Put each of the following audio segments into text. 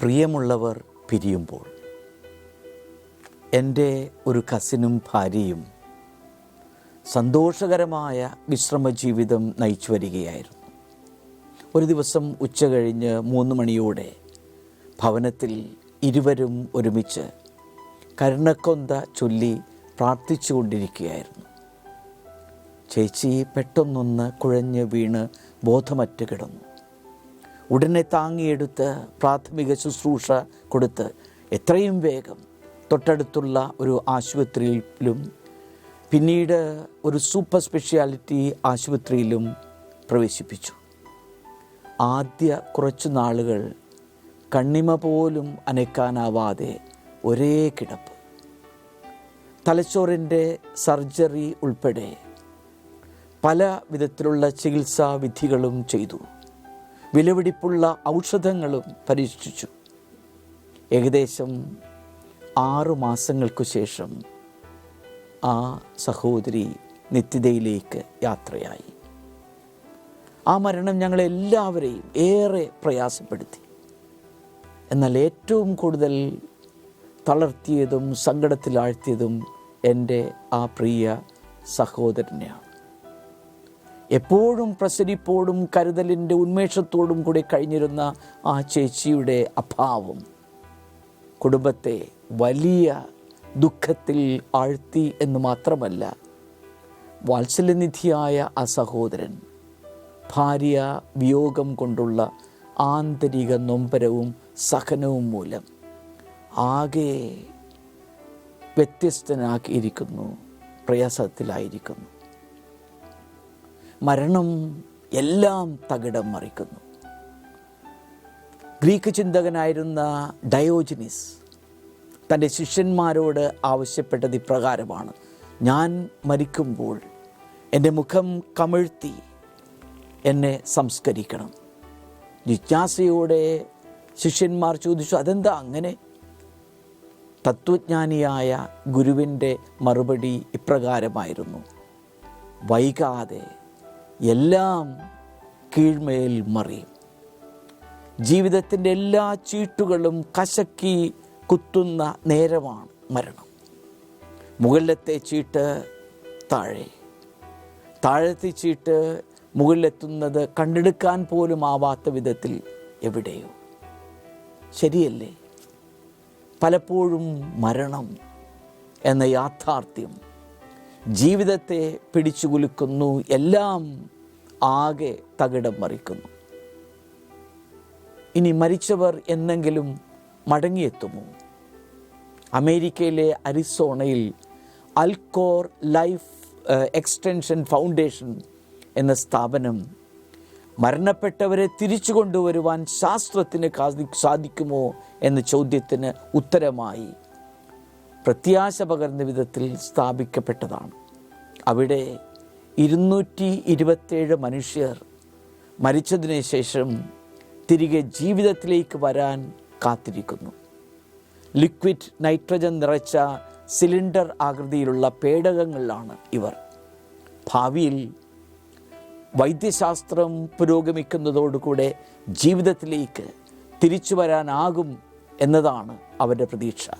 പ്രിയമുള്ളവർ പിരിയുമ്പോൾ എന്റെ ഒരു കസിനും ഭാര്യയും സന്തോഷകരമായ വിശ്രമ ജീവിതം നയിച്ചു വരികയായിരുന്നു. ഒരു ദിവസം ഉച്ച കഴിഞ്ഞ് മൂന്ന് മണിയോടെ ഭവനത്തിൽ ഇരുവരും ഒരുമിച്ച് കരുണക്കൊന്ത ചൊല്ലി പ്രാർത്ഥിച്ചു കൊണ്ടിരിക്കുകയായിരുന്നു. ചേച്ചി പെട്ടെന്നൊന്ന് കുഴഞ്ഞ് വീണ് ബോധമറ്റ് കിടന്നു. ഉടനെ താങ്ങിയെടുത്ത് പ്രാഥമിക ശുശ്രൂഷ കൊടുത്ത് എത്രയും വേഗം തൊട്ടടുത്തുള്ള ഒരു ആശുപത്രിയിലും പിന്നീട് ഒരു സൂപ്പർ സ്പെഷ്യാലിറ്റി ആശുപത്രിയിലും പ്രവേശിപ്പിച്ചു. ആദ്യ കുറച്ചു നാളുകൾ കണ്ണിമ പോലും അനക്കാനാവാതെ ഒരേ കിടപ്പ്. തലച്ചോറിന്റെ സർജറി ഉൾപ്പെടെ പല വിധത്തിലുള്ള ചികിത്സാ വിധികളും ചെയ്തു. വിലപിടിപ്പുള്ള ഔഷധങ്ങളും പരീക്ഷിച്ചു. ഏകദേശം ആറു മാസങ്ങൾക്കു ശേഷം ആ സഹോദരി നിത്യതയിലേക്ക് യാത്രയായി. ആ മരണം ഞങ്ങളെല്ലാവരെയും ഏറെ പ്രയാസപ്പെടുത്തി. എന്നാൽ ഏറ്റവും കൂടുതൽ തളർത്തിയതും സങ്കടത്തിലാഴ്ത്തിയതും എന്റെ ആ പ്രിയ സഹോദരനെയാണ്. എപ്പോഴും പ്രസരിപ്പോടും കരുതലിന്റെ ഉന്മേഷത്തോടും കൂടി കഴിഞ്ഞിരുന്ന ആ ചേച്ചിയുടെ അഭാവം. കുടുംബത്തെ വലിയ ദുഃഖത്തിൽ ആഴ്ത്തി എന്ന് മാത്രമല്ല വാത്സല്യനിധിയായ ആ സഹോദരൻ ഭാര്യ വിയോഗം കൊണ്ടുള്ള ആന്തരിക നൊമ്പരവും സഹനവും മൂലം ആകെ വ്യത്യസ്തനാക്കിയിരിക്കുന്നു പ്രയാസത്തിലായിരിക്കുന്നു. മരണം എല്ലാം തകിടം മറിക്കുന്നു. ഗ്രീക്ക് ചിന്തകനായിരുന്ന ഡയോജിനിസ് തന്റെ ശിഷ്യന്മാരോട് ആവശ്യപ്പെട്ടത് ഇപ്രകാരമാണ്. ഞാൻ മരിക്കുമ്പോൾ എന്റെ മുഖം കമിഴ്ത്തി എന്നെ സംസ്കരിക്കണം. ജിജ്ഞാസയോടെ ശിഷ്യന്മാർ ചോദിച്ചു അതെന്താ അങ്ങനെ? തത്വജ്ഞാനിയായ ഗുരുവിന്റെ മറുപടി ഇപ്രകാരമായിരുന്നു. വൈകാതെ എല്ലാം കീഴ്മേൽ മറിയും. ജീവിതത്തിന്റെ എല്ലാ ചീട്ടുകളും കശക്കി കുത്തുന്ന നേരമാണ് മരണം. മുകളിലത്തെ ചീട്ട് താഴെ. താഴത്തെ ചീട്ട് മുകളിലെത്തുന്നത് കണ്ടെടുക്കാൻ പോലും ആവാത്ത വിധത്തിൽ എവിടെയോ. ശരിയല്ലേ? പലപ്പോഴും മരണം എന്ന യാഥാർത്ഥ്യം ജീവിതത്തെ പിടിച്ചുകുലുക്കുന്നു. എല്ലാം ആകെ തകിടം മറിക്കുന്നു. ഇനി മരിച്ചവർ എന്നെങ്കിലും മടങ്ങിയെത്തുമോ? അമേരിക്കയിലെ അരിസോണയിൽ അൽകോർ ലൈഫ് എക്സ്റ്റൻഷൻ ഫൗണ്ടേഷൻ എന്ന സ്ഥാപനം മരണപ്പെട്ടവരെ തിരിച്ചു കൊണ്ടുവരുവാൻ ശാസ്ത്രത്തിന് സാധിക്കുമോ എന്ന ചോദ്യത്തിന് ഉത്തരമായി പ്രത്യാശ പകർന്ന വിധത്തിൽ സ്ഥാപിക്കപ്പെട്ടതാണ്. അവിടെ ഇരുന്നൂറ്റി ഇരുപത്തേഴ് മനുഷ്യർ മരിച്ചതിന് ശേഷം തിരികെ ജീവിതത്തിലേക്ക് വരാൻ കാത്തിരിക്കുന്നു. ലിക്വിഡ് നൈട്രജൻ നിറച്ച സിലിണ്ടർ ആകൃതിയിലുള്ള പേടകങ്ങളിലാണ് ഇവർ. ഭാവിയിൽ വൈദ്യശാസ്ത്രം പുരോഗമിക്കുന്നതോടുകൂടെ ജീവിതത്തിലേക്ക് തിരിച്ചു വരാനാകും എന്നതാണ് അവരുടെ പ്രതീക്ഷ.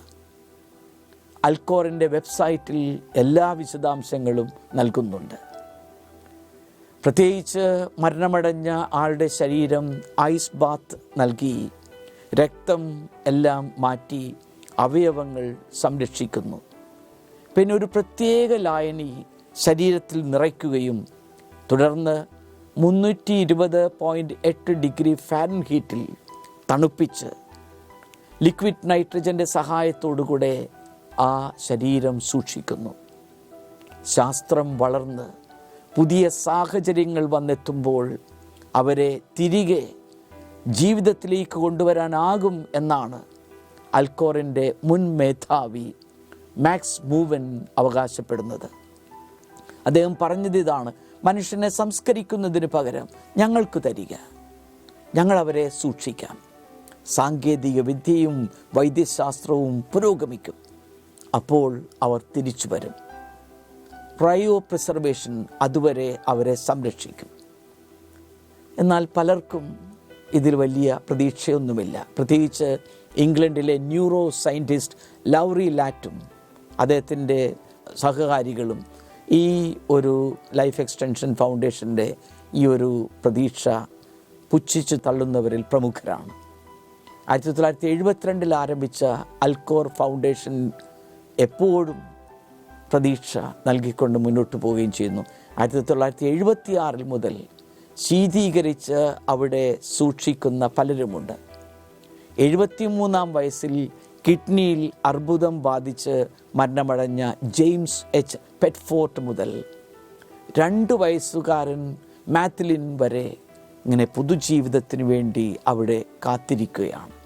അൽക്കോറിന്റെ വെബ്സൈറ്റിൽ എല്ലാ വിശദാംശങ്ങളും നൽകുന്നുണ്ട്. പ്രത്യേകിച്ച് മരണമടഞ്ഞ ആളുടെ ശരീരം ഐസ് ബാത്ത് നൽകി രക്തം എല്ലാം മാറ്റി അവയവങ്ങൾ സംരക്ഷിക്കുന്നു. പിന്നെ ഒരു പ്രത്യേക ലായനി ശരീരത്തിൽ നിറയ്ക്കുകയും തുടർന്ന് മുന്നൂറ്റി ഇരുപത് പോയിന്റ് എട്ട് ഡിഗ്രി ഫാരൻഹീറ്റിൽ തണുപ്പിച്ച് ലിക്വിഡ് നൈട്രജന്റെ സഹായത്തോടുകൂടെ ആ ശരീരം സൂക്ഷിക്കുന്നു. ശാസ്ത്രം വളർന്ന് പുതിയ സാഹചര്യങ്ങൾ വന്നെത്തുമ്പോൾ അവരെ തിരികെ ജീവിതത്തിലേക്ക് കൊണ്ടുവരാനാകും എന്നാണ് അൽക്കോറിന്റെ മുൻ മേധാവി മാക്സ് മൂവൻ അവകാശപ്പെടുന്നത്. അദ്ദേഹം പറഞ്ഞത് ഇതാണ് മനുഷ്യനെ സംസ്കരിക്കുന്നതിന് പകരം ഞങ്ങൾക്ക് തരിക ഞങ്ങളവരെ സൂക്ഷിക്കാം. സാങ്കേതിക വിദ്യയും വൈദ്യശാസ്ത്രവും പുരോഗമിക്കും. അപ്പോൾ അവർ തിരിച്ചു വരും. ക്രയോ പ്രിസർവേഷൻ അതുവരെ അവരെ സംരക്ഷിക്കും. എന്നാൽ പലർക്കും ഇതിൽ വലിയ പ്രതീക്ഷയൊന്നുമില്ല. പ്രത്യേകിച്ച് ഇംഗ്ലണ്ടിലെ ന്യൂറോ സയന്റിസ്റ്റ് ലൗറി ലാറ്റും അദ്ദേഹത്തിന്റെ സഹകാരികളും ഈ ഒരു ലൈഫ് എക്സ്റ്റൻഷൻ ഫൗണ്ടേഷന്റെ ഈ ഒരു പ്രതീക്ഷ പുച്ഛിച്ച് തള്ളുന്നവരിൽ പ്രമുഖരാണ്. ആയിരത്തി തൊള്ളായിരത്തി എഴുപത്തിരണ്ടിൽ ആരംഭിച്ച അൽക്കോർ ഫൗണ്ടേഷൻ എപ്പോഴും പ്രതീക്ഷ നൽകിക്കൊണ്ട് മുന്നോട്ട് പോവുകയും ചെയ്യുന്നു. ആയിരത്തി തൊള്ളായിരത്തി എഴുപത്തി ആറിൽ മുതൽ ശീതീകരിച്ച് അവിടെ സൂക്ഷിക്കുന്ന പലരുമുണ്ട്. എഴുപത്തിമൂന്നാം വയസ്സിൽ കിഡ്നിയിൽ അർബുദം ബാധിച്ച് മരണമടഞ്ഞ ജെയിംസ് എച്ച് പെറ്റ്ഫോർട്ട് മുതൽ രണ്ട് വയസ്സുകാരൻ മാത്ലിൻ വരെ ഇങ്ങനെ പുതുജീവിതത്തിന് വേണ്ടി അവിടെ കാത്തിരിക്കുകയാണ്.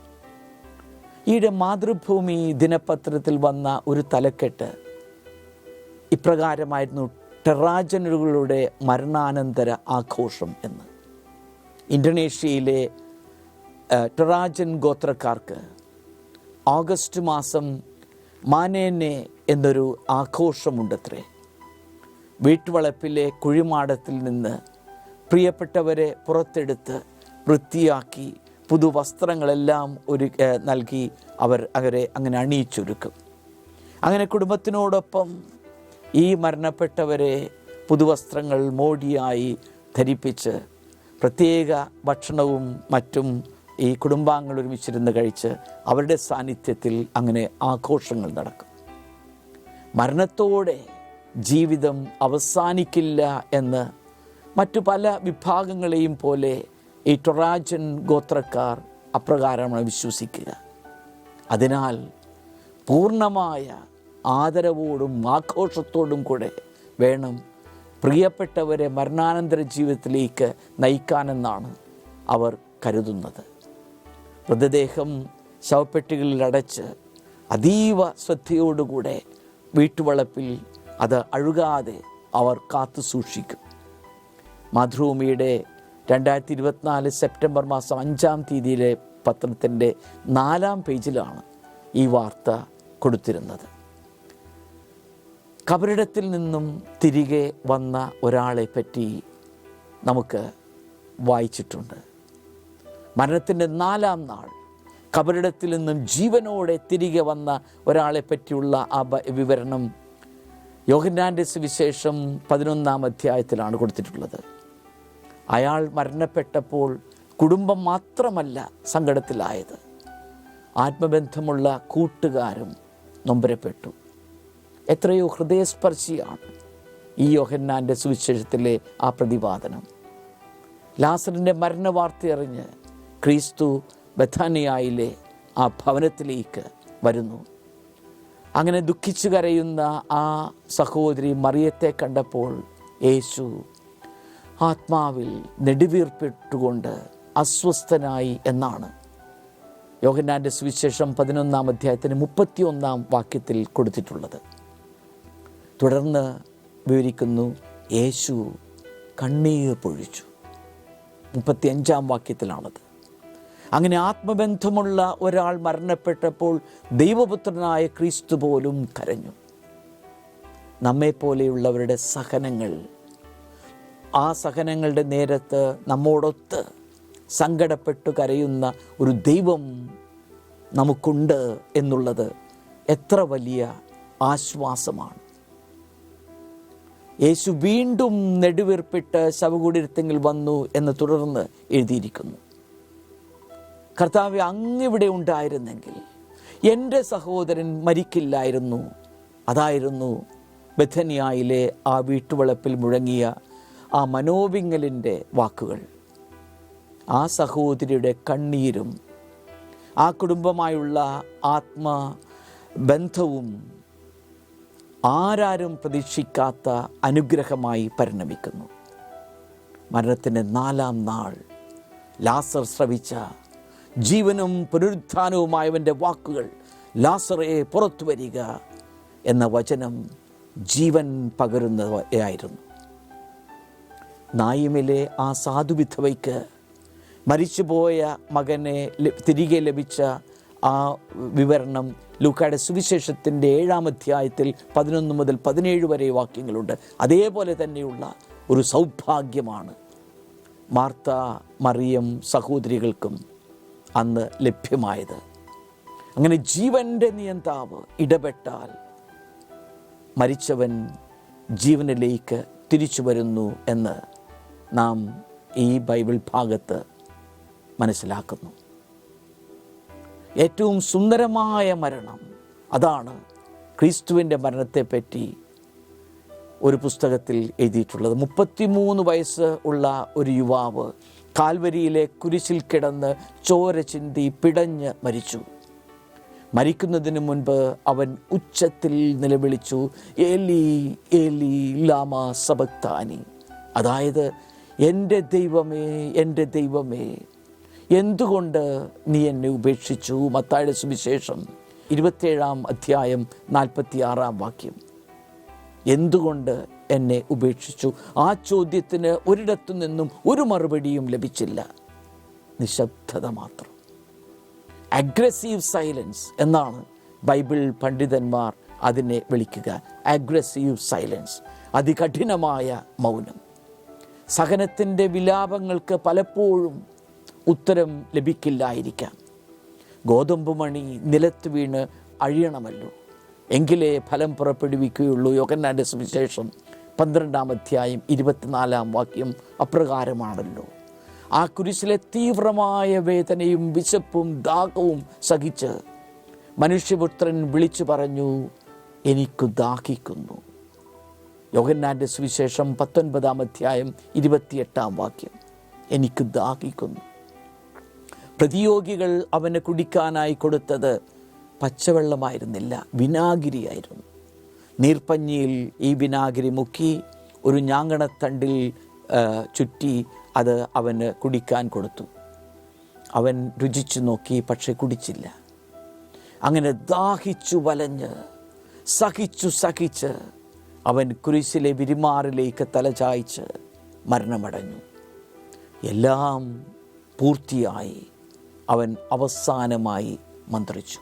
ഈയിടെ മാതൃഭൂമി ദിനപത്രത്തിൽ വന്ന ഒരു തലക്കെട്ട്. ഇപ്രകാരമായിരുന്നു ടെറാജനുകളുടെ മരണാനന്തര ആഘോഷം എന്ന്. ഇന്തോനേഷ്യയിലെ ടെറാജൻ ഗോത്രക്കാർക്ക് ഓഗസ്റ്റ് മാസം മാനേനെ എന്നൊരു ആഘോഷമുണ്ടത്രേ. വീട്ടുവളപ്പിലെ കുഴിമാടത്തിൽ നിന്ന് പ്രിയപ്പെട്ടവരെ പുറത്തെടുത്ത് വൃത്തിയാക്കി പുതുവസ്ത്രങ്ങളെല്ലാം ഒരു നൽകി അവർ അവരെ അങ്ങനെ അണിയിച്ചൊരുക്കും. അങ്ങനെ കുടുംബത്തിനോടൊപ്പം ഈ മരണപ്പെട്ടവരെ പുതുവസ്ത്രങ്ങൾ മോടിയായി ധരിപ്പിച്ച് പ്രത്യേക ഭക്ഷണവും മറ്റും ഈ കുടുംബാംഗങ്ങൾ ഒരുമിച്ചിരുന്ന് കഴിച്ച് അവരുടെ സാന്നിധ്യത്തിൽ അങ്ങനെ ആഘോഷങ്ങൾ നടക്കും. മരണത്തോടെ ജീവിതം അവസാനിക്കില്ല എന്ന് മറ്റു പല വിഭാഗങ്ങളെയും പോലെ ഈ ടൊറാജൻ ഗോത്രക്കാർ അപ്രകാരമാണ് വിശ്വസിക്കുക. അതിനാൽ പൂർണമായ ആദരവോടും ആഘോഷത്തോടും കൂടെ വേണം പ്രിയപ്പെട്ടവരെ മരണാനന്തര ജീവിതത്തിലേക്ക് നയിക്കാനെന്നാണ് അവർ കരുതുന്നത്. മൃതദേഹം ശവപ്പെട്ടികളിൽ അടച്ച് അതീവ ശ്രദ്ധയോടുകൂടെ വീട്ടുവളപ്പിൽ അത് അഴുകാതെ അവർ കാത്തു സൂക്ഷിക്കും മാതൃഭൂമിയുടെ രണ്ടായിരത്തി ഇരുപത്തിനാല് സെപ്റ്റംബർ മാസം അഞ്ചാം തീയതിയിലെ പത്രത്തിന്റെ നാലാം പേജിലാണ് ഈ വാർത്ത കൊടുത്തിരുന്നത്. കബറിടത്തിൽ നിന്നും തിരികെ വന്ന ഒരാളെ പറ്റി നമുക്ക് വായിച്ചിട്ടുണ്ട്. മരണത്തിന്റെ നാലാം നാൾ കബറിടത്തിൽ നിന്നും ജീവനോടെ തിരികെ വന്ന ഒരാളെ പറ്റിയുള്ള ആ വിവരണം യോഹന്നാന്റെ സുവിശേഷം പതിനൊന്നാം അധ്യായത്തിലാണ് കൊടുത്തിട്ടുള്ളത്. അയാൾ മരണപ്പെട്ടപ്പോൾ കുടുംബം മാത്രമല്ല സങ്കടത്തിലായത്. ആത്മബന്ധമുള്ള കൂട്ടുകാരും നൊമ്പരപ്പെട്ടു. എത്രയോ ഹൃദയസ്പർശിയാണ് ഈ യോഹന്നാന്റെ സുവിശേഷത്തിലെ ആ പ്രതിപാദനം. ലാസറിന്റെ മരണവാർത്തയറിഞ്ഞ് ക്രിസ്തു ബഥാനിയായിലെ ആ ഭവനത്തിലേക്ക് വരുന്നു. അങ്ങനെ ദുഃഖിച്ചു കരയുന്ന ആ സഹോദരി മറിയത്തെ കണ്ടപ്പോൾ യേശു ആത്മാവിൽ നെടുവീർപ്പിട്ടുകൊണ്ട് അസ്വസ്ഥനായി എന്നാണ്. യോഹന്നാന്റെ സുവിശേഷം പതിനൊന്നാം അധ്യായത്തിന് മുപ്പത്തിയൊന്നാം വാക്യത്തിൽ കൊടുത്തിട്ടുള്ളത്. തുടർന്ന് വിവരിക്കുന്നു യേശു കണ്ണീർ പൊഴിച്ചു. മുപ്പത്തിയഞ്ചാം വാക്യത്തിലാണത്. അങ്ങനെ ആത്മബന്ധമുള്ള ഒരാൾ മരണപ്പെട്ടപ്പോൾ ദൈവപുത്രനായ ക്രിസ്തു പോലും കരഞ്ഞു. നമ്മെപ്പോലെയുള്ളവരുടെ സഹനങ്ങൾ ആ സഹനങ്ങളുടെ നേരത്ത് നമ്മോടൊത്ത് സങ്കടപ്പെട്ട് കരയുന്ന ഒരു ദൈവം നമുക്കുണ്ട് എന്നുള്ളത് എത്ര വലിയ ആശ്വാസമാണ്. യേശു വീണ്ടും നെടുവീർപ്പിട്ട് ശവകുടീരത്തെങ്കിൽ വന്നു എന്ന് തുടർന്ന് എഴുതിയിരിക്കുന്നു. കർത്താവ് അങ്ങിവിടെ ഉണ്ടായിരുന്നെങ്കിൽ എന്റെ സഹോദരൻ മരിക്കില്ലായിരുന്നു. അതായിരുന്നു ബഥനിയായിലെ ആ വീട്ടുവളപ്പിൽ മുഴങ്ങിയ ആ മനോവിങ്ങലിന്റെ വാക്കുകൾ. ആ സഹോദരിയുടെ കണ്ണീരും ആ കുടുംബമായുള്ള ആത്മബന്ധവും ആരാരും പ്രതീക്ഷിക്കാത്ത അനുഗ്രഹമായി പരിണമിക്കുന്നു. മരണത്തിന്റെ നാലാം നാൾ ലാസർ ശ്രവിച്ച ജീവനും പുനരുത്ഥാനവുമായവന്റെ വാക്കുകൾ ലാസറെ പുറത്തു വരിക എന്ന വചനം ജീവൻ പകരുന്നതായിരുന്നു നായിമിലെ ആ സാധുവിധവയ്ക്ക് മരിച്ചുപോയ മകനെ തിരികെ ലഭിച്ച ആ വിവരണം ലൂക്കായുടെ സുവിശേഷത്തിന്റെ ഏഴാം അധ്യായത്തിൽ പതിനൊന്ന് മുതൽ പതിനേഴ് വരെ വാക്യങ്ങളുണ്ട്. അതേപോലെ തന്നെയുള്ള ഒരു സൗഭാഗ്യമാണ് മാർത്ത മറിയം സഹോദരികൾക്കും അന്ന് ലഭ്യമായത്. അങ്ങനെ ജീവന്റെ നിയന്താവ് ഇടപെട്ടാൽ മരിച്ചവൻ ജീവനിലേക്ക് തിരിച്ചു വരുന്നു എന്ന് നാം ഈ ബൈബിൾ ഭാഗത്ത് മനസ്സിലാക്കുന്നു. ഏറ്റവും സുന്ദരമായ മരണം അതാണ് ക്രിസ്തുവിന്റെ മരണത്തെപ്പറ്റി ഒരു പുസ്തകത്തിൽ എഴുതിയിട്ടുള്ളത്. മുപ്പത്തിമൂന്ന് വയസ്സ് ഉള്ള ഒരു യുവാവ് കാൽവരിയിലെ കുരിശിൽ കിടന്ന് ചോര ചിന്തി പിടഞ്ഞ് മരിച്ചു. മരിക്കുന്നതിന് മുൻപ് അവൻ ഉച്ചത്തിൽ നിലവിളിച്ചു ഏലി ഏലി ലാമ സബക്താനി. അതായത് എന്റെ ദൈവമേ എന്റെ ദൈവമേ എന്തുകൊണ്ട് നീ എന്നെ ഉപേക്ഷിച്ചു? മത്തായുടെ സുവിശേഷം ഇരുപത്തേഴാം അധ്യായം നാൽപ്പത്തി ആറാം വാക്യം. എന്തുകൊണ്ട് എന്നെ ഉപേക്ഷിച്ചു? ആ ചോദ്യത്തിന് ഒരിടത്തു നിന്നും ഒരു മറുപടിയും ലഭിച്ചില്ല. നിശബ്ദത മാത്രം. അഗ്രസീവ് സൈലൻസ് എന്നാണ് ബൈബിൾ പണ്ഡിതന്മാർ അതിനെ വിളിക്കുക. Aggressive silence. അതികഠിനമായ മൗനം. സഹനത്തിന്റെ വിലാപങ്ങൾക്ക് പലപ്പോഴും ഉത്തരം ലഭിക്കില്ലായിരിക്കാം. ഗോതമ്പ് മണി നിലത്ത് വീണ് അഴിയണമല്ലോ. എങ്കിലേ ഫലം പുറപ്പെടുവിക്കുകയുള്ളൂ. യോഗന്നാന്റെ സുവിശേഷം പന്ത്രണ്ടാം അധ്യായം ഇരുപത്തിനാലാം വാക്യം അപ്രകാരമാണല്ലോ. ആ കുരിശിലെ തീവ്രമായ വേദനയും വിശപ്പും ദാഹവും സഹിച്ച് മനുഷ്യപുത്രൻ വിളിച്ചു പറഞ്ഞു എനിക്ക് ദാഹിക്കുന്നു. യോഗന്നാന്റെ സുവിശേഷം പത്തൊൻപതാം അധ്യായം ഇരുപത്തിയെട്ടാം വാക്യം. എനിക്ക് ദാഹിക്കുന്നു. പ്രതിയോഗികൾ അവന് കുടിക്കാനായി കൊടുത്തത് പച്ചവെള്ളമായിരുന്നില്ല വിനാഗിരിയായിരുന്നു. നീർപ്പഞ്ഞിയിൽ ഈ വിനാഗിരി മുക്കി ഒരു ഞാങ്ങണത്തണ്ടിൽ ആ, ചുറ്റി അത് അവന് കുടിക്കാൻ കൊടുത്തു. അവൻ രുചിച്ചു നോക്കി പക്ഷെ കുടിച്ചില്ല. അങ്ങനെ ദാഹിച്ചു വലഞ്ഞ് സഹിച്ചു സഹിച്ച് അവൻ കുരിശിലെ വിരിമാറിലേക്ക് തലചായ്ച്ച് മരണമടഞ്ഞു. എല്ലാം പൂർത്തിയായി അവൻ അവസാനമായി മന്ത്രിച്ചു.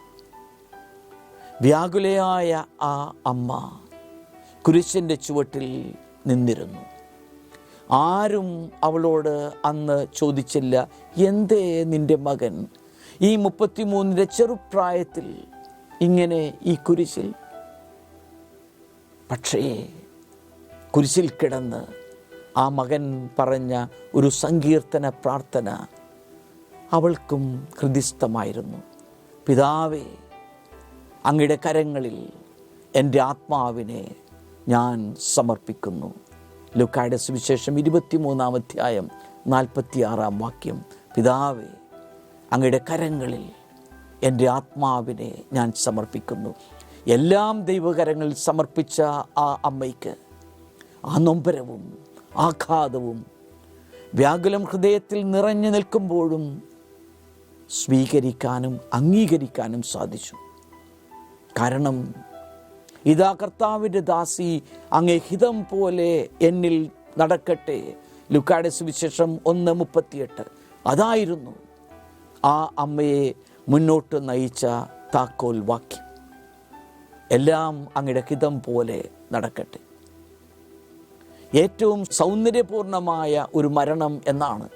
വ്യാകുലയായ ആ അമ്മ കുരിശിന്റെ ചുവട്ടിൽ നിന്നിരുന്നു. ആരും അവളോട് അന്ന് ചോദിച്ചില്ല എന്തേ നിന്റെ മകൻ? ഈ മുപ്പത്തിമൂന്നിന്റെ ചെറുപ്രായത്തിൽ ഇങ്ങനെ ഈ കുരിശിൽ പക്ഷേ കുരിശിൽ കിടന്ന് ആ മകൻ പറഞ്ഞ ഒരു സങ്കീർത്തന പ്രാർത്ഥന അവൾക്കും ഹൃദിസ്ഥമായിരുന്നു. പിതാവേ അങ്ങയുടെ കരങ്ങളിൽ എന്റെ ആത്മാവിനെ ഞാൻ സമർപ്പിക്കുന്നു. ലുക്കായുടെ സുവിശേഷം ഇരുപത്തിമൂന്നാം അധ്യായം നാൽപ്പത്തിയാറാം വാക്യം. പിതാവേ അങ്ങയുടെ കരങ്ങളിൽ എന്റെ ആത്മാവിനെ ഞാൻ സമർപ്പിക്കുന്നു. എല്ലാം ദൈവകരങ്ങളിൽ സമർപ്പിച്ച ആ അമ്മയ്ക്ക് ആ നൊമ്പരവും ആഘാതവും വ്യാകുലം ഹൃദയത്തിൽ നിറഞ്ഞു നിൽക്കുമ്പോഴും സ്വീകരിക്കാനും അംഗീകരിക്കാനും സാധിച്ചു. കാരണം ഇതാ കർത്താവിന്റെ ദാസി അങ്ങേ ഹിതം പോലെ എന്നിൽ നടക്കട്ടെ. ലുക്കാടെ സുവിശേഷം ഒന്ന് മുപ്പത്തിയെട്ട്. അതായിരുന്നു ആ അമ്മയെ മുന്നോട്ട് നയിച്ച താക്കോൽ വാക്യം. എല്ലാം അങ്ങയുടെ ഹിതം പോലെ നടക്കട്ടെ. ഏറ്റവും സൗന്ദര്യപൂർണമായ ഒരു മരണം എന്നാണ്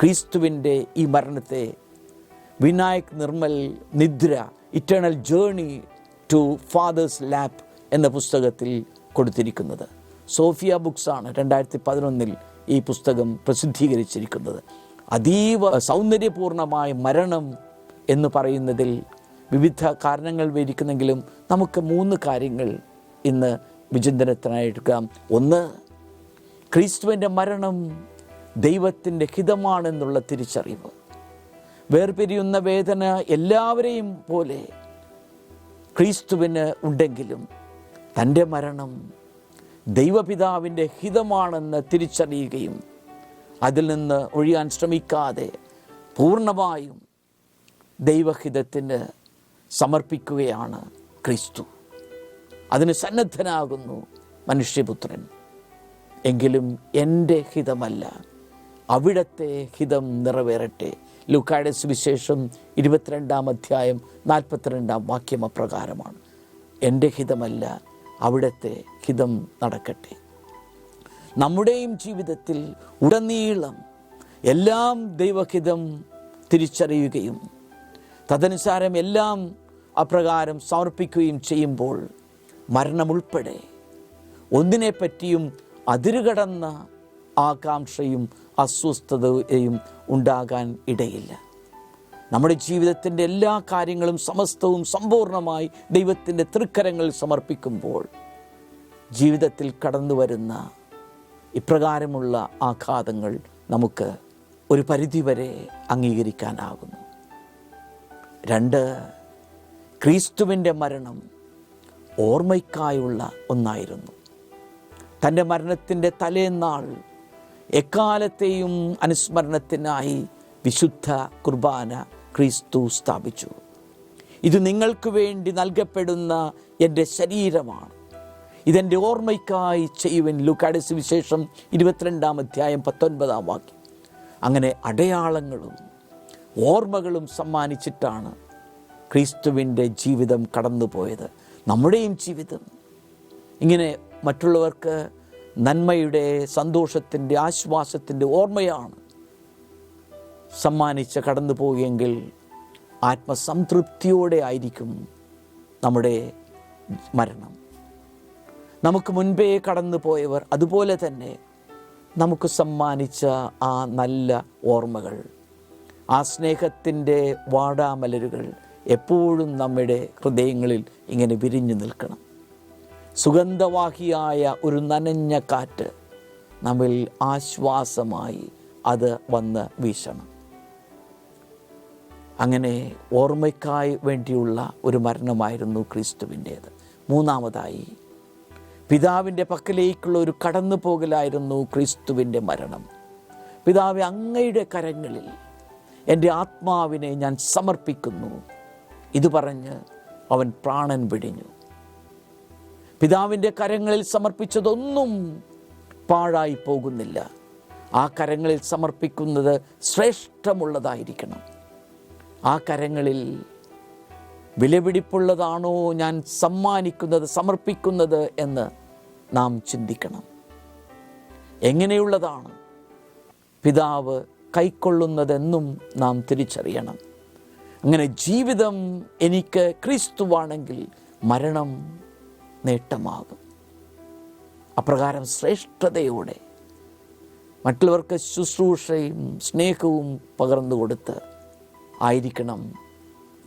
ക്രിസ്തുവിന്റെ ഈ മരണത്തെ Vinayak Nirmal Nidra eternal journey to father's lap എന്ന പുസ്തകത്തിൽ കൊടുത്തിരിക്കുന്നത്. സോഫിയ ബുക്സാണ് രണ്ടായിരത്തി പതിനൊന്നിൽ ഈ പുസ്തകം പ്രസിദ്ധീകരിച്ചിരിക്കുന്നത്. അതീവ സൗന്ദര്യപൂർണമായ മരണം എന്ന് പറയുന്നതിൽ വിവിധ കാരണങ്ങൾ വിവരിക്കുന്നെങ്കിലും നമുക്ക് മൂന്ന് കാര്യങ്ങൾ ഇന്ന് വിചിന്തനത്തിനായി എടുക്കാം ഒന്ന് ക്രിസ്തുവിന്റെ മരണം ദൈവത്തിന്റെ ഹിതമാണെന്നുള്ള തിരിച്ചറിവ്. വേർപിരിയുന്ന വേദന എല്ലാവരെയും പോലെ ക്രിസ്തുവിന് ഉണ്ടെങ്കിലും തന്റെ മരണം ദൈവപിതാവിന്റെ ഹിതമാണെന്ന് തിരിച്ചറിയുകയും അതിൽ നിന്ന് ഒഴിയാൻ ശ്രമിക്കാതെ പൂർണമായും ദൈവഹിതത്തിന് സമർപ്പിക്കുകയാണ് ക്രിസ്തു. അതിന് സന്നദ്ധനാകുന്നു മനുഷ്യപുത്രൻ. എങ്കിലും എന്റെ ഹിതമല്ല. അവിടത്തെ ഹിതം നിറവേറട്ടെ. ലുക്കായുടെ സുവിശേഷം ഇരുപത്തിരണ്ടാം അധ്യായം നാൽപ്പത്തിരണ്ടാം വാക്യം അപ്രകാരമാണ്. എന്റെ ഹിതമല്ല അവിടത്തെ ഹിതം നടക്കട്ടെ. നമ്മുടെയും ജീവിതത്തിൽ ഉടനീളം എല്ലാം ദൈവഹിതം തിരിച്ചറിയുകയും തദനുസാരം എല്ലാം അപ്രകാരം സമർപ്പിക്കുകയും ചെയ്യുമ്പോൾ മരണമുൾപ്പെടെ ഒന്നിനെപ്പറ്റിയും അതിരുകടന്ന ആകാംക്ഷയും അസ്വസ്ഥതയും ഉണ്ടാകാൻ ഇടയില്ല. നമ്മുടെ ജീവിതത്തിന്റെ എല്ലാ കാര്യങ്ങളും സമസ്തവും സമ്പൂർണമായി ദൈവത്തിന്റെ തൃക്കരങ്ങളിൽ സമർപ്പിക്കുമ്പോൾ ജീവിതത്തിൽ കടന്നു വരുന്ന ഇപ്രകാരമുള്ള ആഘാതങ്ങൾ നമുക്ക് ഒരു പരിധിവരെ അംഗീകരിക്കാനാകുന്നു. രണ്ട് ക്രിസ്തുവിന്റെ മരണം ഓർമ്മയ്ക്കായുള്ള ഒന്നായിരുന്നു. തന്റെ മരണത്തിന്റെ തലേന്നാൾ എക്കാലത്തെയും അനുസ്മരണത്തിനായി വിശുദ്ധ കുർബാന ക്രിസ്തു സ്ഥാപിച്ചു. ഇത് നിങ്ങൾക്ക് വേണ്ടി നൽകപ്പെടുന്ന എന്റെ ശരീരമാണ്. ഇതെന്റെ ഓർമ്മയ്ക്കായി ചെയ്യുവൻ. ലുക്കാഡിസ് വിശേഷം ഇരുപത്തിരണ്ടാം അധ്യായം പത്തൊൻപതാം വാക്യം. അങ്ങനെ അടയാളങ്ങളും ഓർമ്മകളും സമ്മാനിച്ചിട്ടാണ് ക്രിസ്തുവിന്റെ ജീവിതം കടന്നുപോയത്. നമ്മുടെയും ജീവിതം. ഇങ്ങനെ മറ്റുള്ളവർക്ക് നന്മയുടെ സന്തോഷത്തിന്റെ ആശ്വാസത്തിന്റെ ഓർമ്മയാണ് സമ്മാനിച്ച് കടന്നു പോവുകയെങ്കിൽ ആത്മസംതൃപ്തിയോടെ ആയിരിക്കും നമ്മുടെ മരണം. നമുക്ക് മുൻപേ കടന്നു പോയവർ അതുപോലെ തന്നെ നമുക്ക് സമ്മാനിച്ച ആ നല്ല ഓർമ്മകൾ ആ സ്നേഹത്തിന്റെ വാടാമലരുകൾ എപ്പോഴും നമ്മുടെ ഹൃദയങ്ങളിൽ ഇങ്ങനെ വിരിഞ്ഞു നിൽക്കണം. സുഗന്ധവാഹിയായ ഒരു നനഞ്ഞ കാറ്റ് നമ്മിൽ ആശ്വാസമായി അത് വന്ന് വീശണം. അങ്ങനെ ഓർമ്മയ്ക്കായി വേണ്ടിയുള്ള ഒരു മരണമായിരുന്നു ക്രിസ്തുവിന്റേത്. മൂന്നാമതായി പിതാവിന്റെ പക്കലേക്കുള്ള ഒരു കടന്നു പോകലായിരുന്നു ക്രിസ്തുവിന്റെ മരണം. പിതാവ് അങ്ങയുടെ കരങ്ങളിൽ എന്റെ ആത്മാവിനെ ഞാൻ സമർപ്പിക്കുന്നു. ഇത് പറഞ്ഞ് അവൻ പ്രാണൻ പിടിഞ്ഞു. പിതാവിന്റെ കരങ്ങളിൽ സമർപ്പിച്ചതൊന്നും പാഴായി പോകുന്നില്ല. ആ കരങ്ങളിൽ സമർപ്പിക്കുന്നത് ശ്രേഷ്ഠമുള്ളതായിരിക്കണം. ആ കരങ്ങളിൽ വിലപിടിപ്പുള്ളതാണോ ഞാൻ സമ്മാനിക്കുന്നത് സമർപ്പിക്കുന്നത് എന്ന് നാം ചിന്തിക്കണം. എങ്ങനെയുള്ളതാണ് പിതാവ് കൈക്കൊള്ളുന്നതെന്നും നാം തിരിച്ചറിയണം. അങ്ങനെ ജീവിതം എനിക്ക് ക്രിസ്തുവാണെങ്കിൽ മരണം നേട്ടമാകും. അപ്രകാരം ശ്രേഷ്ഠതയോടെ മറ്റുള്ളവർക്ക് ശുശ്രൂഷയും സ്നേഹവും പകർന്നു കൊടുത്ത് ആയിരിക്കണം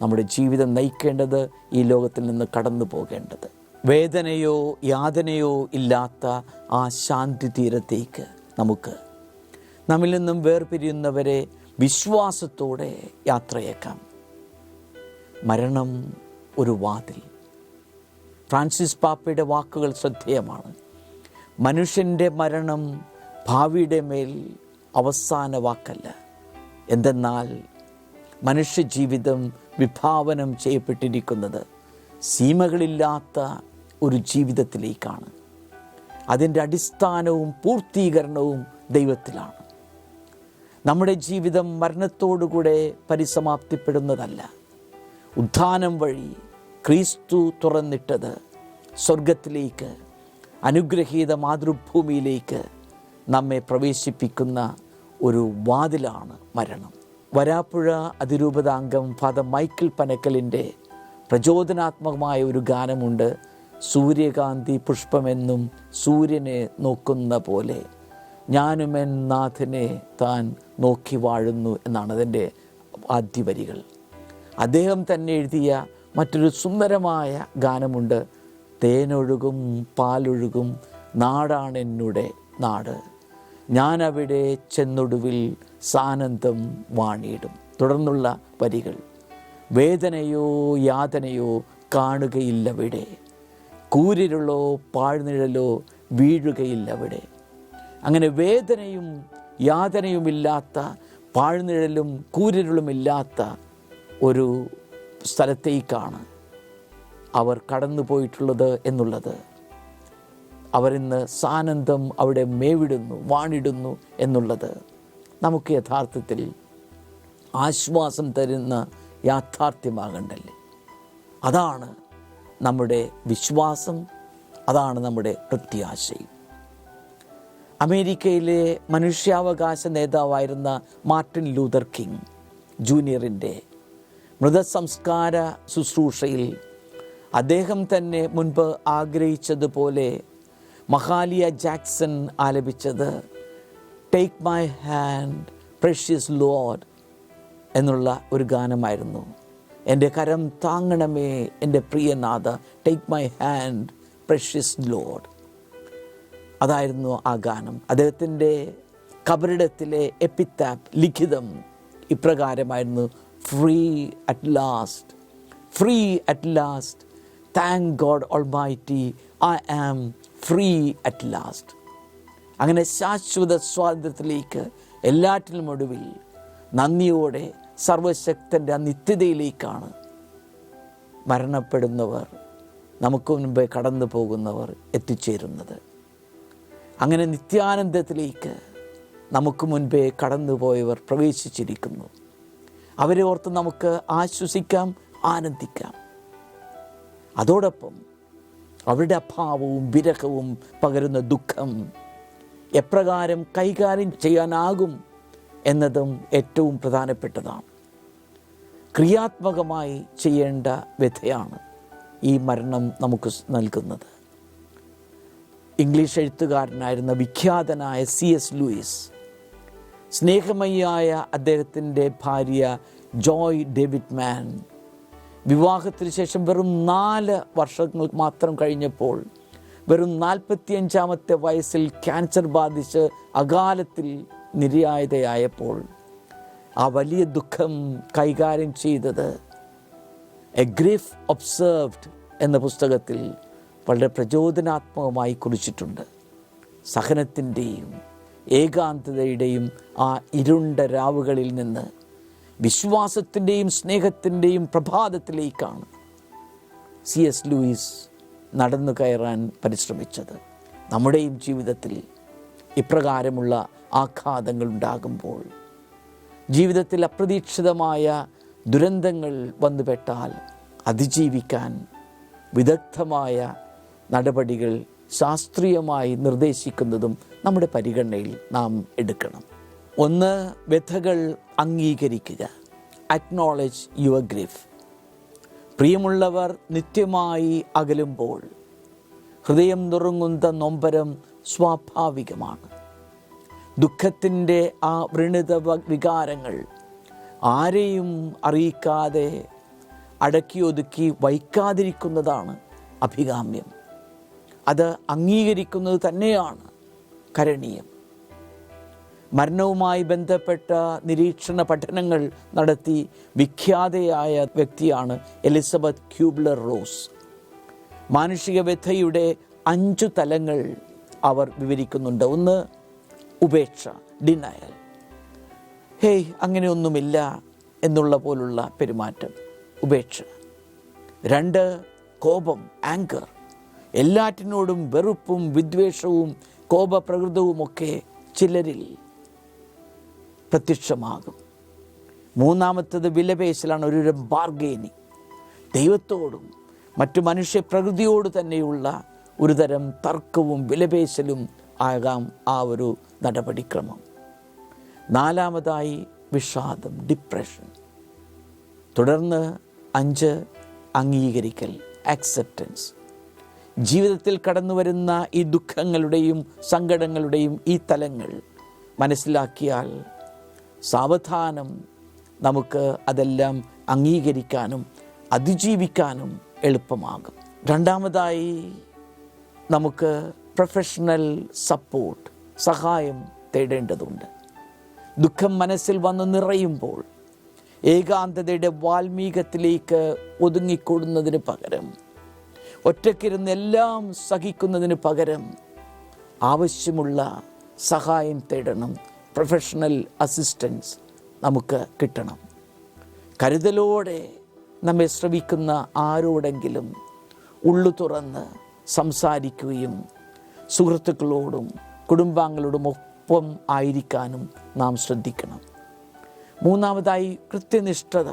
നമ്മുടെ ജീവിതം നയിക്കേണ്ടത് ഈ ലോകത്തിൽ നിന്ന് കടന്നു പോകേണ്ടത്. വേദനയോ യാതനയോ ഇല്ലാത്ത ആ ശാന്തി തീരത്തേക്ക് നമുക്ക് നമ്മിൽ നിന്നും വേർപിരിയുന്നവരെ വിശ്വാസത്തോടെ യാത്രയേക്കാം. മരണം ഒരു വാതിൽ. ഫ്രാൻസിസ് പാപ്പയുടെ വാക്കുകൾ ശ്രദ്ധേയമാണ്. മനുഷ്യന്റെ മരണം ഭാവിയുടെ മേൽ അവസാന വാക്കല്ല. എന്തെന്നാൽ മനുഷ്യജീവിതം വിഭാവനം ചെയ്യപ്പെട്ടിരിക്കുന്നത് സീമകളില്ലാത്ത ഒരു ജീവിതത്തിലേക്കാണ്. അതിന്റെ അടിസ്ഥാനവും പൂർത്തീകരണവും ദൈവത്തിലാണ്. നമ്മുടെ ജീവിതം മരണത്തോടുകൂടെ പരിസമാപ്തിപ്പെടുന്നതല്ല. ഉത്ഥാനം വഴി ക്രിസ്തു തുറന്നിട്ടത് സ്വർഗത്തിലേക്ക് അനുഗ്രഹീത മാതൃഭൂമിയിലേക്ക് നമ്മെ പ്രവേശിപ്പിക്കുന്ന ഒരു വാതിലാണ് മരണം. വരാപ്പുഴ അതിരൂപതാംഗം ഫാദർ മൈക്കിൾ പനക്കലിന്റെ പ്രചോദനാത്മകമായ ഒരു ഗാനമുണ്ട് സൂര്യകാന്തി പുഷ്പമെന്നും സൂര്യനെ നോക്കുന്ന പോലെ. ഞാനുമെൻ നാഥനെ താൻ നോക്കി വാഴുന്നു എന്നാണ് അതിന്റെ ആദ്യ വരികൾ അദ്ദേഹം തന്നെ എഴുതിയ മറ്റൊരു സുന്ദരമായ ഗാനമുണ്ട് തേനൊഴുകും പാലൊഴുകും നാടാണ് എന്നുടെ നാട്. ഞാനവിടെ ചെന്നൊടുവിൽ സാനന്ദം വാണിയിടും തുടർന്നുള്ള വരികൾ. വേദനയോ യാതനയോ കാണുകയില്ലവിടെ. കൂരിരുളോ പാഴ്നിഴലോ വീഴുകയില്ലവിടെ. അങ്ങനെ വേദനയും യാതനയുമില്ലാത്ത പാഴ്നിഴലും കൂരിരുളുമില്ലാത്ത ഒരു സ്ഥലത്തേക്കാണ് അവർ കടന്നു പോയിട്ടുള്ളത് എന്നുള്ളത്. അവരിന്ന് സാനന്ദം അവിടെ മേവിടുന്നു വാണിടുന്നു എന്നുള്ളത് നമുക്ക് യഥാർത്ഥത്തിൽ ആശ്വാസം തരുന്ന യാഥാർത്ഥ്യമാകണ്ടല്ലേ? അതാണ് നമ്മുടെ വിശ്വാസം അതാണ് നമ്മുടെ പ്രത്യാശയും. അമേരിക്കയിലെ മനുഷ്യാവകാശ നേതാവായിരുന്ന മാർട്ടിൻ ലൂതർ കിങ് ജൂനിയറിന്റെ മൃതസംസ്കാര ശുശ്രൂഷയിൽ അദ്ദേഹം തന്നെ മുൻപ് ആഗ്രഹിച്ചതുപോലെ മഹാലിയ ജാക്സൺ ആലപിച്ചത് take my hand precious lord എന്നുള്ള ഒരു ഗാനമായിരുന്നു. എന്റെ കരം താങ്ങണമേ എന്റെ പ്രിയനാഥ take my hand precious lord അതായിരുന്നു ആ ഗാനം. അദ്ദേഹത്തിന്റെ കബറിടത്തിലെ എപ്പിത്താപ്പ് ലിഖിതം ഇപ്രകാരമായിരുന്നു at last free at last thank God almighty I am free at last അങ്ങനെ ശാശ്വത സ്വാതന്ത്ര്യത്തിലേക്ക് എല്ലാറ്റിനും ഒടുവിൽ നന്ദിയോടെ സർവശക്തന്റെ ആ നിത്യതയിലേക്കാണ് മരണപ്പെടുന്നവർ നമുക്ക് മുൻപേ കടന്നു പോകുന്നവർ എത്തിച്ചേരുന്നത്. അങ്ങനെ നിത്യാനന്ദത്തിലേക്ക് നമുക്ക് മുൻപേ കടന്നുപോയവർ പ്രവേശിച്ചിരിക്കുന്നു. അവരെ ഓർത്ത് നമുക്ക് ആശ്വസിക്കാം ആനന്ദിക്കാം. അതോടൊപ്പം അവരുടെ അഭാവവും വിരഹവും പകരുന്ന ദുഃഖം എപ്രകാരം കൈകാര്യം ചെയ്യാനാകും എന്നതും ഏറ്റവും പ്രധാനപ്പെട്ടതാണ്. ക്രിയാത്മകമായി ചെയ്യേണ്ട വിധയാണ് ഈ മരണം നമുക്ക് നൽകുന്നത്. ഇംഗ്ലീഷ് എഴുത്തുകാരനായിരുന്ന വിഖ്യാതനായ സി എസ് ലൂയിസ് സ്നേഹമയ്യായ അദ്ദേഹത്തിന്റെ ഭാര്യ ജോയ് ഡേവിഡ് മാൻ. വിവാഹത്തിന് ശേഷം വെറും നാല് വർഷങ്ങൾ മാത്രം കഴിഞ്ഞപ്പോൾ വെറും നാൽപ്പത്തിയഞ്ചാമത്തെ വയസ്സിൽ ക്യാൻസർ ബാധിച്ച് അകാലത്തിൽ നിര്യായതയായപ്പോൾ ആ വലിയ ദുഃഖം കൈകാര്യം ചെയ്തത് എ ഗ്രീഫ് ഒബ്സേർവ്ഡ് എന്ന പുസ്തകത്തിൽ വളരെ പ്രചോദനാത്മകമായി കുറിച്ചിട്ടുണ്ട്. സഹനത്തിന്റെയും ഏകാന്തതയുടെയും ആ ഇരുണ്ട രാവുകളിൽ നിന്ന് വിശ്വാസത്തിന്റെയും സ്നേഹത്തിന്റെയും പ്രഭാതത്തിലേക്കാണ് സി എസ് ലൂയിസ് നടന്നു കയറാൻ പരിശ്രമിച്ചത്. നമ്മുടെയും ജീവിതത്തിൽ ഇപ്രകാരമുള്ള ആഘാതങ്ങൾ ഉണ്ടാകുമ്പോൾ ജീവിതത്തിൽ അപ്രതീക്ഷിതമായ ദുരന്തങ്ങൾ വന്നുപെട്ടാൽ അതിജീവിക്കാൻ വിദഗ്ധമായ നടപടികൾ ശാസ്ത്രീയമായി നിർദ്ദേശിക്കുന്നതും നമ്മുടെ പരിഗണനയിൽ നാം എടുക്കണം. ഒന്ന് വ്യഥകൾ അംഗീകരിക്കുക. അക്നോളജ് യുവർ ഗ്രിഫ് പ്രിയമുള്ളവർ നിത്യമായി അകലുമ്പോൾ ഹൃദയം നുറുങ്ങുന്ന നൊമ്പരം സ്വാഭാവികമാണ്. ദുഃഖത്തിന്റെ ആ വൃണിത വികാരങ്ങൾ ആരെയും അറിയിക്കാതെ അടക്കി ഒതുക്കി വയ്ക്കാതിരിക്കുന്നതാണ് അഭികാമ്യം. അത് അംഗീകരിക്കുന്നത് തന്നെയാണ്. കരണീയം. മരണവുമായി ബന്ധപ്പെട്ട നിരീക്ഷണ പഠനങ്ങൾ നടത്തി വിഖ്യാതയായ വ്യക്തിയാണ് എലിസബത്ത് ക്യൂബ്ലർ റോസ്. മാനുഷിക വ്യഥയുടെ അഞ്ചു തലങ്ങൾ അവർ വിവരിക്കുന്നുണ്ട്. ഒന്ന് ഉപേക്ഷ ഡിനയൽ ഹേയ് അങ്ങനെയൊന്നുമില്ല എന്നുള്ള പോലുള്ള പെരുമാറ്റം ഉപേക്ഷ. രണ്ട് കോപം ആങ്കർ എല്ലാറ്റിനോടും വെറുപ്പും വിദ്വേഷവും കോപപ്രകൃതവുമൊക്കെ ചിലരിൽ പ്രത്യക്ഷമാകും. മൂന്നാമത്തത് വിലപേശലാണ് ഒരു ബാർഗേനി ദൈവത്തോടും മറ്റു മനുഷ്യ പ്രകൃതിയോട് തന്നെയുള്ള ഒരു തരം തർക്കവും വിലപേശലും ആകാം ആ ഒരു നടപടിക്രമം. നാലാമതായി വിഷാദം ഡിപ്രഷൻ തുടർന്ന് അഞ്ച് അംഗീകരിക്കൽ ആക്സെപ്റ്റൻസ് ജീവിതത്തിൽ കടന്നു വരുന്ന ഈ ദുഃഖങ്ങളുടെയും സങ്കടങ്ങളുടെയും ഈ തലങ്ങൾ മനസ്സിലാക്കിയാൽ സാവധാനം നമുക്ക് അതെല്ലാം അംഗീകരിക്കാനും അതിജീവിക്കാനും എളുപ്പമാകും. രണ്ടാമതായി നമുക്ക് പ്രൊഫഷണൽ സപ്പോർട്ട് സഹായം തേടേണ്ടതുണ്ട്. ദുഃഖം മനസ്സിൽ വന്ന് നിറയുമ്പോൾ ഏകാന്തതയുടെ വാൽമീകത്തിലേക്ക് ഒതുങ്ങിക്കൂടുന്നതിന് പകരം ഒറ്റയ്ക്കിരുന്ന് എല്ലാം സഹിക്കുന്നതിന് പകരം ആവശ്യമുള്ള സഹായം തേടണം. പ്രൊഫഷണൽ അസിസ്റ്റൻസ് നമുക്ക് കിട്ടണം. കരുതലോടെ നമ്മെ ശ്രവിക്കുന്ന ആരോടെങ്കിലും ഉള്ളു തുറന്ന് സംസാരിക്കുകയും സുഹൃത്തുക്കളോടും കുടുംബാംഗങ്ങളോടും ഒപ്പം ആയിരിക്കാനും നാം ശ്രദ്ധിക്കണം. മൂന്നാമതായി കൃത്യനിഷ്ഠത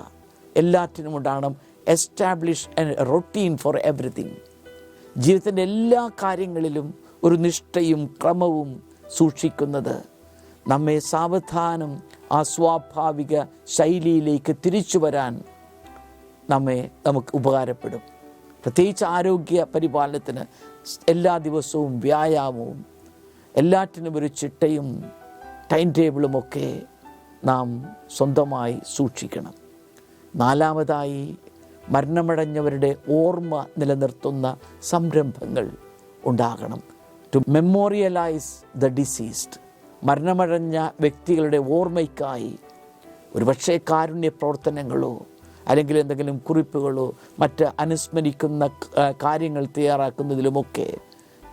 എല്ലാറ്റിനും ഉണ്ടാകണം എസ്റ്റാബ്ലിഷ് റൊട്ടീൻ ഫോർ എവറിത്തിങ് ജീവിതത്തിന്റെ എല്ലാ കാര്യങ്ങളിലും ഒരു നിഷ്ഠയും ക്രമവും സൂക്ഷിക്കുന്നത് നമ്മെ സാവധാനം ആ സ്വാഭാവിക ശൈലിയിലേക്ക് തിരിച്ചു വരാൻ നമ്മെ നമുക്ക് ഉപകാരപ്പെടും. പ്രത്യേകിച്ച് ആരോഗ്യ പരിപാലനത്തിന് എല്ലാ ദിവസവും വ്യായാമവും എല്ലാറ്റിനും ഒരു ചിട്ടയും ടൈം ടേബിളുമൊക്കെ നാം സ്വന്തമായി സൂക്ഷിക്കണം. നാലാമതായി മരണമടഞ്ഞവരുടെ ഓർമ്മ നിലനിർത്തുന്ന സംരംഭങ്ങൾ ഉണ്ടാകണം. ടു മെമ്മോറിയലൈസ് ദ ഡിസീസ്ഡ് മരണമടഞ്ഞ വ്യക്തികളുടെ ഓർമ്മയ്ക്കായി ഒരുപക്ഷെ കാരുണ്യ പ്രവർത്തനങ്ങളോ അല്ലെങ്കിൽ എന്തെങ്കിലും കുറിപ്പുകളോ മറ്റ് അനുസ്മരിക്കുന്ന കാര്യങ്ങൾ തയ്യാറാക്കുന്നതിലുമൊക്കെ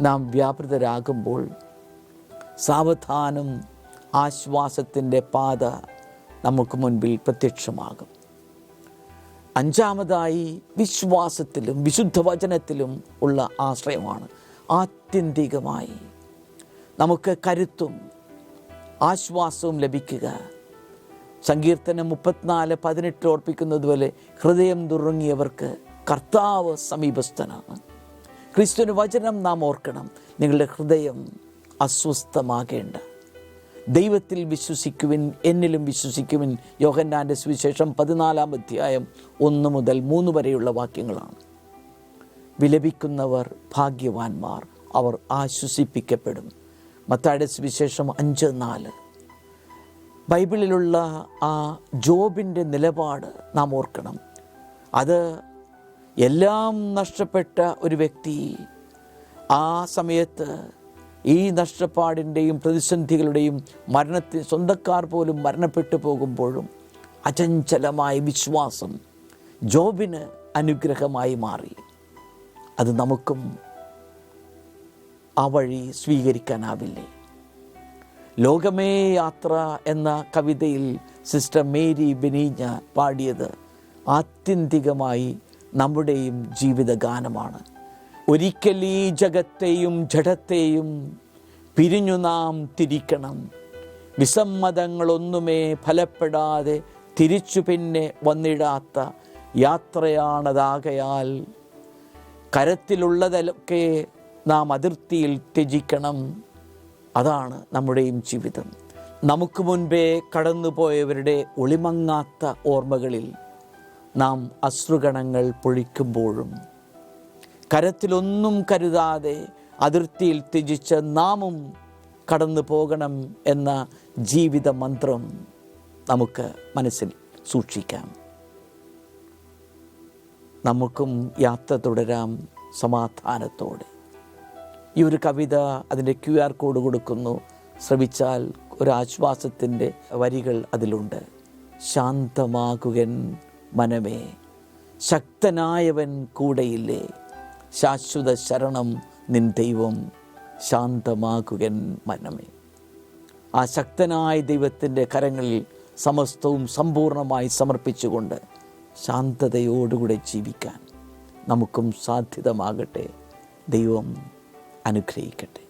നാം വ്യാപൃതരാകുമ്പോൾ സാവധാനം ആശ്വാസത്തിന്റെ പാത നമുക്ക് മുൻപിൽ പ്രത്യക്ഷമാകും. അഞ്ചാമതായി വിശ്വാസത്തിലും വിശുദ്ധ വചനത്തിലും ഉള്ള ആശ്രയമാണ് ആത്യന്തികമായി നമുക്ക് കരുത്തും ആശ്വാസവും ലഭിക്കുക. സങ്കീർത്തനം മുപ്പത്തിനാല് പതിനെട്ട് ഓർപ്പിക്കുന്നത് പോലെ ഹൃദയം തുറങ്ങിയവർക്ക് കർത്താവ് സമീപസ്ഥനാണ്. ക്രിസ്തുവിന് വചനം നാം ഓർക്കണം. നിങ്ങളുടെ ഹൃദയം അസ്വസ്ഥമാകേണ്ട. ദൈവത്തിൽ വിശ്വസിക്കുവിൻ എന്നിലും വിശ്വസിക്കുവിൻ. യോഹന്നാന്റെ സുവിശേഷം പതിനാലാം അധ്യായം ഒന്ന് മുതൽ മൂന്ന് വരെയുള്ള വാക്യങ്ങളാണ്. വിലപിക്കുന്നവർ ഭാഗ്യവാന്മാർ അവർ ആശ്വസിപ്പിക്കപ്പെടും. മത്തായുടെ സുവിശേഷം അഞ്ച് നാല്. ബൈബിളിലുള്ള ആ ജോബിന്റെ നിലപാട് നാം ഓർക്കണം. അത് എല്ലാം നഷ്ടപ്പെട്ട ഒരു വ്യക്തി ആ സമയത്ത് ഈ നഷ്ടപ്പാടിന്റെയും പ്രതിസന്ധികളുടെയും മരണത്തിന് സ്വന്തക്കാർ പോലും മരണപ്പെട്ടു പോകുമ്പോഴും അചഞ്ചലമായ വിശ്വാസം ജോബിന് അനുഗ്രഹമായി മാറി. അത് നമുക്കും ആ വഴി സ്വീകരിക്കാനാവില്ലേ? ലോകമേ യാത്ര എന്ന കവിതയിൽ സിസ്റ്റർ മേരി ബെനീഞ്ഞ പാടിയത് ആത്യന്തികമായി നമ്മുടെയും ജീവിതഗാനമാണ്. ഒരിക്കൽ ഈ ജഗത്തെയും ജഡത്തെയും പിരിഞ്ഞു നാം തിരിക്കണം. വിസമ്മതങ്ങളൊന്നുമേ ഫലപ്പെടാതെ തിരിച്ചു പിന്നെ വന്നിടാത്ത യാത്രയാണതാകയാൽ കരത്തിലുള്ളതൊക്കെ നാം അതിർത്തിയിൽ ത്യജിക്കണം. അതാണ് നമ്മുടെയും ജീവിതം. നമുക്ക് മുൻപേ കടന്നുപോയവരുടെ ഒളിമങ്ങാത്ത ഓർമ്മകളിൽ നാം അശ്രുഗണങ്ങൾ പൊഴിക്കുമ്പോഴും കരത്തിലൊന്നും കരുതാതെ അതിർത്തിയിൽ ത്യജിച്ച് നാമും കടന്നു പോകണം എന്ന ജീവിത മന്ത്രം നമുക്ക് മനസ്സിൽ സൂക്ഷിക്കാം. നമുക്കും യാത്ര തുടരാം സമാധാനത്തോടെ. ഈ ഒരു കവിത അതിന്റെ ക്യു ആർ കോഡ് കൊടുക്കുന്നു. ശ്രവിച്ചാൽ ഒരു ആശ്വാസത്തിന്റെ വരികൾ അതിലുണ്ട്. ശാന്തമാകുകൻ മനമേ ശക്തനായവൻ കൂടെയില്ലേ? ശാശ്വത ശരണം നിൻ ദൈവം ശാന്തമാകുകൻ മനമേ. ആ ശക്തനായ ദൈവത്തിന്റെ കരങ്ങളിൽ സമസ്തവും സമ്പൂർണമായി സമർപ്പിച്ചുകൊണ്ട് ശാന്തതയോടുകൂടെ ജീവിക്കാൻ നമുക്കും സാധ്യതമാകട്ടെ. ദൈവം അനുഗ്രഹിക്കട്ടെ.